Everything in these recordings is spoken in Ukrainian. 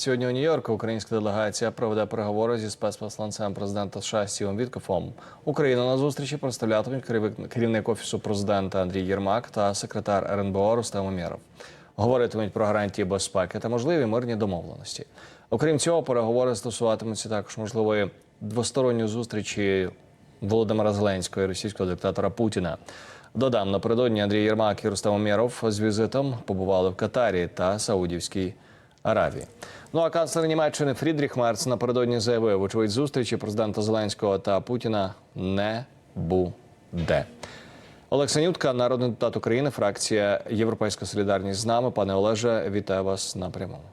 Сьогодні у Нью-Йорку українська делегація проведе переговори зі спецпосланцем президента США Стівом Віткофом. Україну на зустрічі представлятимуть керівник- офісу президента Андрій Єрмак та секретар РНБО Рустем Умєров. Говоритимуть про гарантії безпеки та можливі мирні домовленості. Окрім цього, переговори стосуватимуться також можливої двосторонньої зустрічі Володимира Зеленського і російського диктатора Путіна. Додам, напередодні Андрій Єрмак і Рустам Умєров з візитом побували в Катарі та Саудівській Аравії. Ну а канцлер Німеччини Фрідріх Мерц напередодні заявив, вочевидь, зустрічі президента Зеленського та Путіна не буде. Олег Санютка, народний депутат України, фракція Європейська Солідарність з нами. Пане Олеже, вітаю вас на прямому.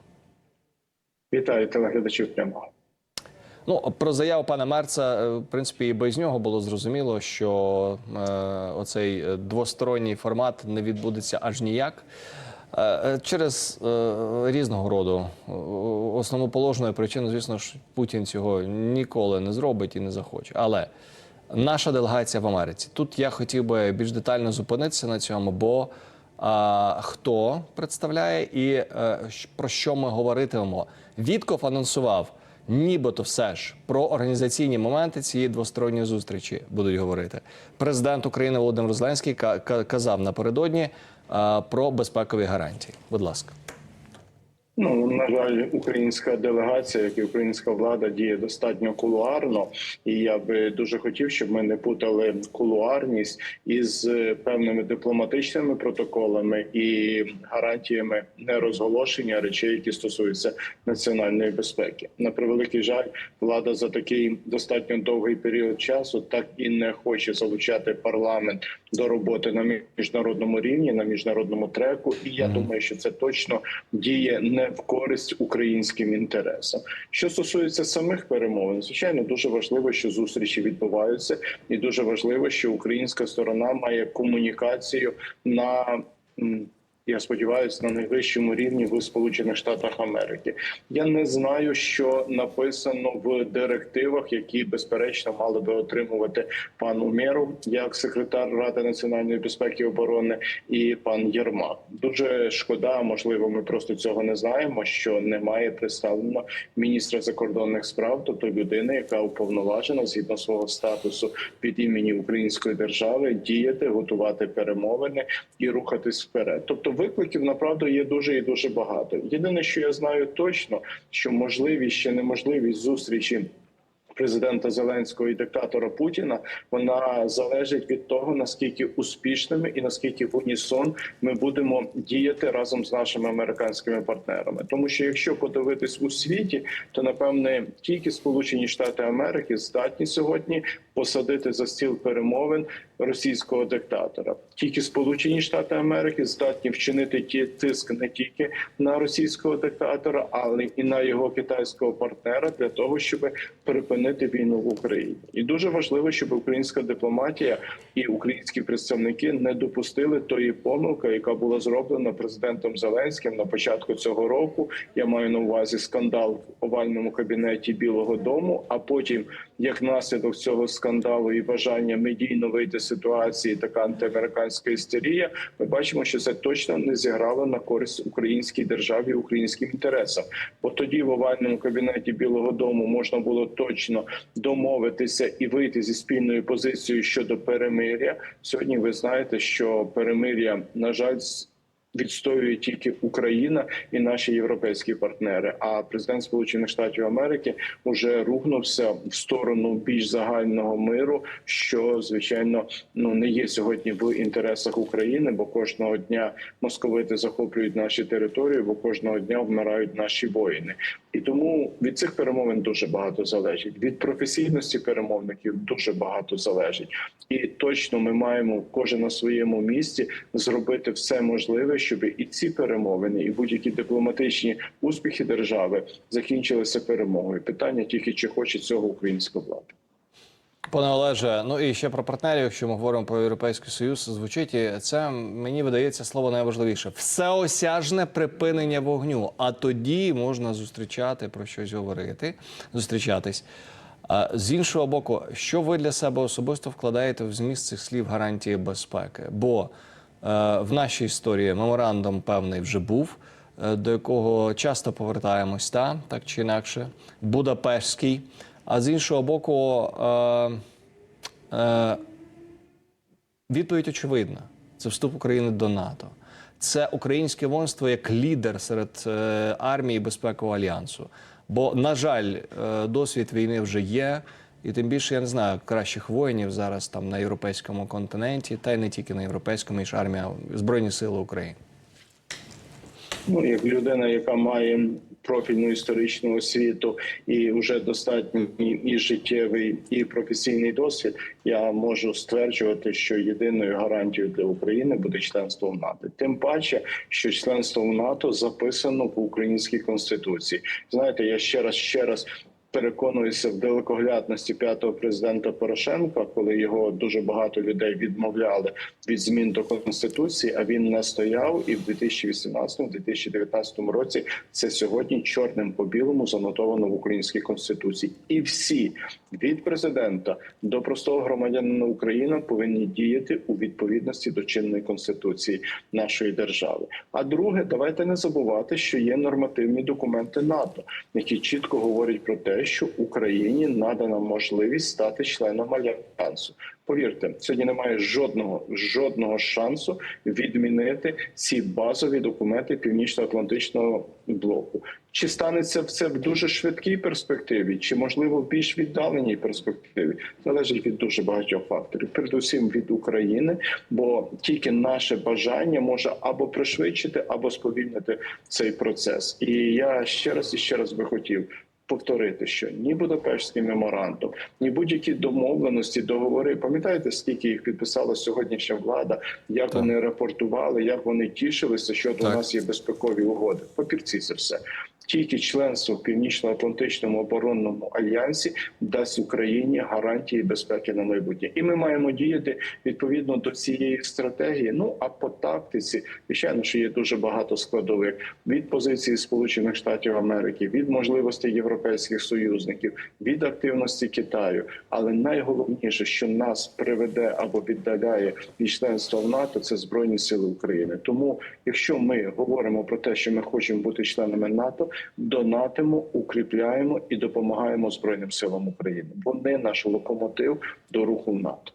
Вітаю телеглядачів прямого. Ну про заяву пана Мерца, е, в принципі, і без нього було зрозуміло, що е, оцей е, двосторонній формат не відбудеться аж ніяк. Е, е, Через е, різного роду основоположною причиною, звісно ж, Путін цього ніколи не зробить і не захоче. Але наша делегація в Америці. Тут я хотів би більш детально зупинитися на цьому, бо а, хто представляє і е, про що ми говоритимемо. Вітков анонсував, нібито все ж про організаційні моменти цієї двосторонньої зустрічі будуть говорити. Президент України Володимир Зеленський ка- ка- казав напередодні а, про безпекові гарантії. Будь ласка. Ну на жаль, українська делегація, як і українська влада, діє достатньо кулуарно, і я би дуже хотів, щоб ми не путали кулуарність із е, певними дипломатичними протоколами і гарантіями нерозголошення речей, які стосуються національної безпеки. На превеликий жаль, влада за такий достатньо довгий період часу так і не хоче залучати парламент до роботи на міжнародному рівні, на міжнародному треку. І я думаю, що це точно діє не в користь українським інтересам. Що стосується самих перемовин, звичайно, дуже важливо, що зустрічі відбуваються, і дуже важливо, що українська сторона має комунікацію на я сподіваюся, на найвищому рівні в Сполучених Штатах Америки. Я не знаю, що написано в директивах, які безперечно мали би отримувати пан Умєров як секретар Ради національної безпеки і оборони, і пан Єрмак. Дуже шкода, можливо, ми просто цього не знаємо. Що немає представлено міністра закордонних справ, тобто людини, яка уповноважена згідно свого статусу від імені Української держави діяти, готувати перемовини і рухатись вперед. Тобто викликів направду є дуже і дуже багато. Єдине, що я знаю точно, що можливість ще неможливість зустрічі. Президента Зеленського і диктатора Путіна вона залежить від того наскільки успішними і наскільки в унісон ми будемо діяти разом з нашими американськими партнерами. Тому що якщо подивитись у світі, то напевне тільки Сполучені Штати Америки здатні сьогодні посадити за стіл перемовин російського диктатора. Тільки Сполучені Штати Америки здатні вчинити ті тиск не тільки на російського диктатора, але і на його китайського партнера для того, щоб припинити війну в Україні. І дуже важливо, щоб українська дипломатія і українські представники не допустили тої помилки, яка була зроблена президентом Зеленським на початку цього року. Я маю на увазі скандал в овальному кабінеті Білого Дому. А потім, як наслідок цього скандалу і бажання медійно вийти з ситуації, така антиамериканська істерія, ми бачимо, що це точно не зіграло на користь українській державі, українським інтересам. Бо тоді в овальному кабінеті Білого Дому можна було точно домовитися і вийти зі спільною позицією щодо перемиря. Сьогодні ви знаєте, що перемиря на жаль. Відстоює тільки Україна і наші європейські партнери. А президент Сполучених Штатів Америки вже рухнувся в сторону більш загального миру, що звичайно ну не є сьогодні в інтересах України, бо кожного дня московити захоплюють наші території, бо кожного дня вмирають наші воїни. І тому від цих перемовин дуже багато залежить. Від професійності перемовників дуже багато залежить. І точно ми маємо кожен на своєму місці зробити все можливе, щоб і ці перемовини, і будь-які дипломатичні успіхи держави закінчилися перемогою. Питання тільки чи хоче цього українська влада. Пане Олеже, ну і ще про партнерів, якщо ми говоримо про Європейський Союз, звучить і це мені видається слово найважливіше всеосяжне припинення вогню. А тоді можна зустрічати про щось говорити, зустрічатись. З іншого боку, що ви для себе особисто вкладаєте в зміст цих слів гарантії безпеки? Бо в нашій історії меморандум певний вже був. е, до якого часто повертаємось, та, так чи інакше, Будапештський. А з іншого боку, е, е, відповідь очевидна: це вступ України до НАТО. Це українське воїнство як лідер серед е, армії безпекового альянсу. Бо, на жаль, е, досвід війни вже є, і тим більше я не знаю кращих воїнів зараз там на європейському континенті, та й не тільки на європейському, ніж армія Збройні Сили України. Ну, як людина, яка має профільну історичну освіту і вже достатній і життєвий, і професійний досвід, я можу стверджувати, що єдиною гарантією для України буде членство в НАТО. Тим паче, що членство в НАТО записано в українській конституції. Знаєте, я ще раз ще раз. Переконуюся в далекоглядності п'ятого президента Порошенка, коли його дуже багато людей відмовляли від змін до конституції. А він не стояв і в 2018-2019 році це сьогодні чорним по білому занотовано в українській конституції. І всі від президента до простого громадянина України повинні діяти у відповідності до чинної конституції нашої держави. А друге, давайте не забувати, що є нормативні документи НАТО, які чітко говорять про те, що Україні надана можливість стати членом альянсу. Повірте, сьогодні немає жодного жодного шансу відмінити ці базові документи Північно-Атлантичного блоку. Чи станеться це в дуже швидкій перспективі, чи можливо в більш віддаленій перспективі, залежить від дуже багатьох факторів, передусім від України, бо тільки наше бажання може або пришвидшити, або сповільнити цей процес. І я ще раз і ще раз би хотів повторити, що ні Будапештський меморандум, ні будь-які домовленості, договори. Пам'ятаєте, скільки їх підписала сьогоднішня влада, як Так. вони рапортували, як вони тішилися, що Так. до нас є безпекові угоди. Папірці це все. Тільки членство в північно-атлантичному оборонному альянсі дасть Україні гарантії безпеки на майбутнє, і ми маємо діяти відповідно до цієї стратегії. Ну а по тактиці, звичайно, що є дуже багато складових від позиції Сполучених Штатів Америки, від можливостей європейських союзників, від активності Китаю. Але найголовніше, що нас приведе або віддаляє від членства в НАТО, це збройні сили України. Тому, якщо ми говоримо про те, що ми хочемо бути членами НАТО, донатимо, укріпляємо і допомагаємо збройним силам України. Вони наш локомотив до руху НАТО.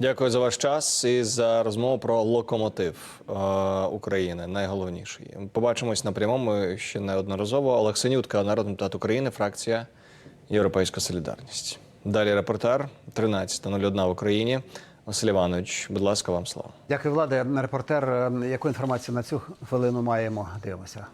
Дякую за ваш час і за розмову про локомотив е, України. Найголовніший. Побачимось на прямому ще неодноразово. Олег Синютка, народний депутат України, фракція Європейська Солідарність. Далі репортер 13.01 в Україні. Василь Іванович, будь ласка, вам слово. Дякую, влади. Репортер, е, яку інформацію на цю хвилину маємо? Дивимося.